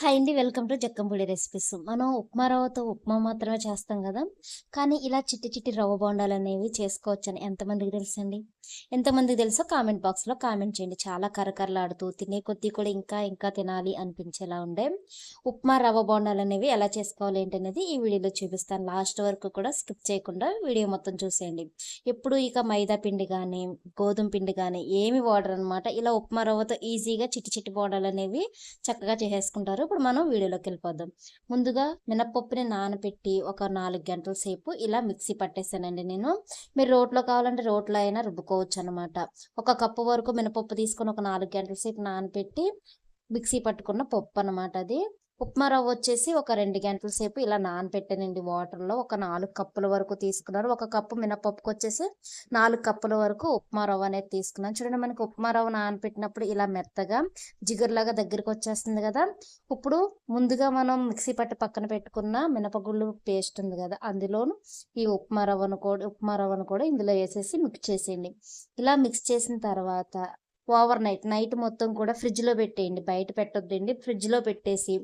Hi అండి. Welcome to Jakkampudi recipes. మనం ఉప్మా రవ్వతో ఉప్మా మాత్రమే చేస్తాం కదా. కానీ ఇలా చిట్టి చిట్టి రవ్వ బోండాలు అనేవి చేసుకోవచ్చని ఎంతమందికి తెలుసండి? ఎంతమందికి తెలుసో కామెంట్ బాక్స్లో కామెంట్ చేయండి. చాలా కరకరలాడుతూ తినే కొద్దీ కూడా ఇంకా ఇంకా తినాలి అనిపించేలా ఉండే ఉప్మా రవ్వ బోండాలు అనేవి ఎలా చేసుకోవాలి ఏంటనేది ఈ వీడియోలో చూపిస్తాను. లాస్ట్ వరకు కూడా స్కిప్ చేయకుండా వీడియో మొత్తం చూసేయండి. ఎప్పుడు ఇక మైదా పిండి కానీ గోధుమ పిండి కానీ ఏమి వాడరు అనమాట ఇలా ఉప్మా రవ్వతో ఈజీగా చిట్టి చిట్టి బోండాలు అనేవి చక్కగా చేసేసుకుంటారు. ఇప్పుడు మనం వీడియోలోకి వెళ్ళిపోదాం. ముందుగా మినపప్పుని నానబెట్టి ఒక నాలుగు గంటల సేపు ఇలా మిక్సీ పట్టేసానండి నేను. మీరు రోట్లో కావాలంటే రోట్లో అయినా రుబ్బుకోవచ్చు అనమాట ఒక కప్పు వరకు మినపప్పు తీసుకొని ఒక నాలుగు గంటల సేపు నానబెట్టి మిక్సీ పట్టుకున్న పప్పు అనమాట అది. ఉప్మా రవ్వ వచ్చేసి ఒక రెండు గంటల సేపు ఇలా నానబెట్టానండి వాటర్లో ఒక నాలుగు కప్పుల వరకు తీసుకున్నారు ఒక కప్పు మినపప్పుకి వచ్చేసి నాలుగు కప్పుల వరకు ఉప్మా రవ్వ అనేది తీసుకున్నాను. చూడండి మనకి ఉప్మా రవ్వ నానబెట్టినప్పుడు ఇలా మెత్తగా జిగురులాగా దగ్గరికి వచ్చేస్తుంది కదా. ఇప్పుడు ముందుగా మనం మిక్సీ పట్టి పక్కన పెట్టుకున్న మినపగుళ్ళు పేస్ట్ ఉంది కదా అందులోను ఈ ఉప్మా రవ్వను కూడా ఉప్మా రవ్వను కూడా ఇందులో వేసేసి మిక్స్ చేసేయండి. ఇలా మిక్స్ చేసిన తర్వాత ఓవర్ నైట్ నైట్ మొత్తం కూడా ఫ్రిడ్జ్లో పెట్టేయండి. బయట పెట్టొద్దండి. ఫ్రిడ్జ్లో పెట్టేసి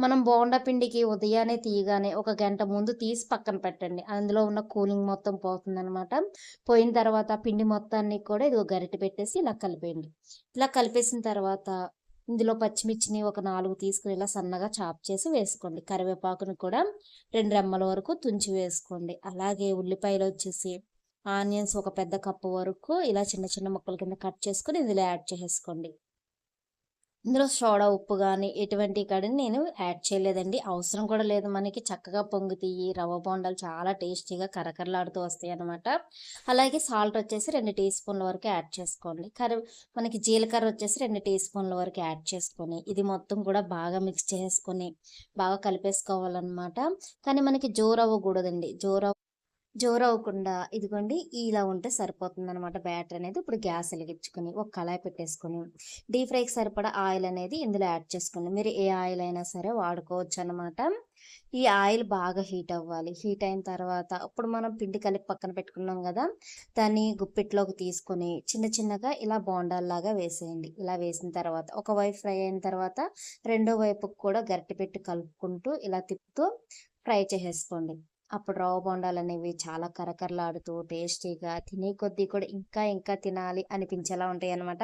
మనం బోండా పిండికి ఉదయాన్నే తీయగానే ఒక గంట ముందు తీసి పక్కన పెట్టండి. అందులో ఉన్న కూలింగ్ మొత్తం పోతుందనమాట పోయిన తర్వాత పిండి మొత్తాన్ని కూడా ఇది గరిటె పెట్టేసి ఇలా కలిపేయండి. ఇలా కలిపేసిన తర్వాత ఇందులో పచ్చిమిర్చిని ఒక నాలుగు తీసుకుని ఇలా సన్నగా చాప్ చేసి వేసుకోండి. కరివేపాకును కూడా రెండు రెమ్మల వరకు తుంచి వేసుకోండి. అలాగే ఉల్లిపాయలు వచ్చేసి ఆనియన్స్ ఒక పెద్ద కప్పు వరకు ఇలా చిన్న చిన్న ముక్కల కింద కట్ చేసుకొని ఇందులో యాడ్ చేసేసుకోండి. ఇందులో సోడా ఉప్పు కానీ ఎటువంటి కడిని నేను యాడ్ చేయలేదండి. అవసరం కూడా లేదు మనకి. చక్కగా పొంగుతాయి రవ్వ బొండాలు చాలా టేస్టీగా కరకరలాడుతూ వస్తాయి అనమాట అలాగే సాల్ట్ వచ్చేసి రెండు టీ స్పూన్ల వరకు యాడ్ చేసుకోండి. కర్రీ మనకి జీలకర్ర వచ్చేసి రెండు టీ స్పూన్ల వరకు యాడ్ చేసుకొని ఇది మొత్తం కూడా బాగా మిక్స్ చేసుకొని బాగా కలిపేసుకోవాలన్నమాట. కానీ మనకి జోరవ్వకూడదండి. జోరవ్వ జోరవ్వకుండా ఇదిగోండి ఇలా ఉంటే సరిపోతుంది అనమాట బ్యాటర్ అనేది. ఇప్పుడు గ్యాస్ వెలిగించుకొని ఒక కళాయి పెట్టేసుకొని డీప్ ఫ్రైకి సరిపడా ఆయిల్ అనేది ఇందులో యాడ్ చేసుకోండి. మీరు ఏ ఆయిల్ అయినా సరే వాడుకోవచ్చు అనమాట ఈ ఆయిల్ బాగా హీట్ అవ్వాలి. హీట్ అయిన తర్వాత ఇప్పుడు మనం పిండి కలిపి పక్కన పెట్టుకున్నాం కదా దాన్ని గుప్పిట్లోకి తీసుకొని చిన్న చిన్నగా ఇలా బోండాల్లాగా వేసేయండి. ఇలా వేసిన తర్వాత ఒక వైపు ఫ్రై అయిన తర్వాత రెండో వైపుకు కూడా గరిటె పెట్టి కలుపుకుంటూ ఇలా తిప్పుతూ ఫ్రై చేసేసుకోండి. అప్పుడు రవ్వ బొండాలు అనేవి చాలా కరకరలాడుతూ టేస్టీగా తినే కొద్దీ కూడా ఇంకా ఇంకా తినాలి అనిపించేలా ఉంటాయి అనమాట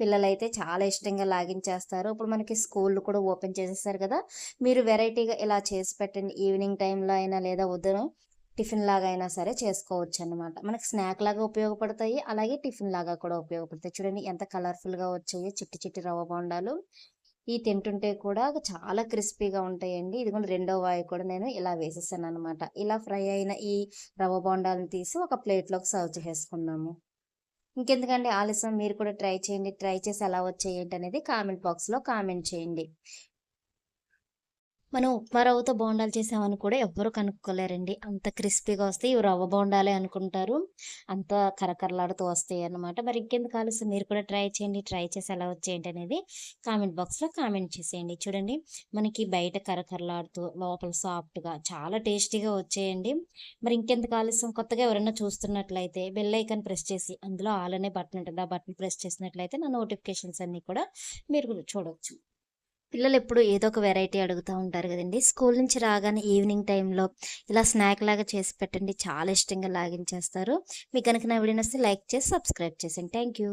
పిల్లలైతే చాలా ఇష్టంగా లాగించేస్తారు. ఇప్పుడు మనకి స్కూళ్ళు కూడా ఓపెన్ చేసేస్తారు కదా మీరు వెరైటీగా ఇలా చేసి పెట్టండి. ఈవినింగ్ టైంలో అయినా లేదా ఉదయం టిఫిన్ లాగా అయినా సరే చేసుకోవచ్చు అనమాట మనకి స్నాక్ లాగా ఉపయోగపడతాయి. అలాగే టిఫిన్ లాగా కూడా ఉపయోగపడతాయి. చూడండి ఎంత కలర్ఫుల్గా వచ్చాయో చిట్టి చిట్టి రవ్వ బొండాలు. ఈ తింటుంటే కూడా చాలా క్రిస్పీగా ఉంటాయండి. ఇది కూడా రెండో వాయి కూడా నేను ఇలా వేసేసాను అనమాట ఇలా ఫ్రై అయిన ఈ రవ్వ బొండాలను తీసి ఒక ప్లేట్లోకి సర్వ్ చేసుకున్నాము ఇంకెందుకండి ఆలస్యం? మీరు కూడా ట్రై చేయండి. ట్రై చేసి ఎలా వచ్చేయండి అనేది కామెంట్ బాక్స్లో కామెంట్ చేయండి. మనం ఉప్మా రవ్వతో బోండాలు చేసామని కూడా ఎవ్వరు కనుక్కోలేరండి. అంత క్రిస్పీగా వస్తాయి. ఇవి రవ్వ బోండాలే అనుకుంటారు. అంత కరకరలాడుతూ వస్తాయి అన్నమాట. మరి ఇంకెందుకు ఆలస్యం? మీరు కూడా ట్రై చేయండి. ట్రై చేసి ఎలా వచ్చేయండి అనేది కామెంట్ బాక్స్లో కామెంట్ చేసేయండి. చూడండి మనకి బయట కరకరలాడుతూ లోపల సాఫ్ట్గా చాలా టేస్టీగా వచ్చేయండి. మరి ఇంకెందుకు ఆలస్యం? కొత్తగా ఎవరైనా చూస్తున్నట్లయితే బెల్ ఐకాన్ ప్రెస్ చేసి అందులో ఆల్ అనే బటన్ ఉంటుంది. ఆ బటన్ ప్రెస్ చేసినట్లయితే నా నోటిఫికేషన్స్ అన్నీ కూడా మీరు చూడవచ్చు పిల్లలు ఎప్పుడు ఏదో ఒక వెరైటీ అడుగుతూ ఉంటారు కదండి. స్కూల్ నుంచి రాగానే ఈవినింగ్ టైంలో ఇలా స్నాక్ లాగా చేసి పెట్టండి. చాలా ఇష్టంగా లాగించేస్తారు. మీకు కనుక నా వీడియో వస్తే లైక్ చేసి సబ్స్క్రైబ్ చేసేయండి. Thank you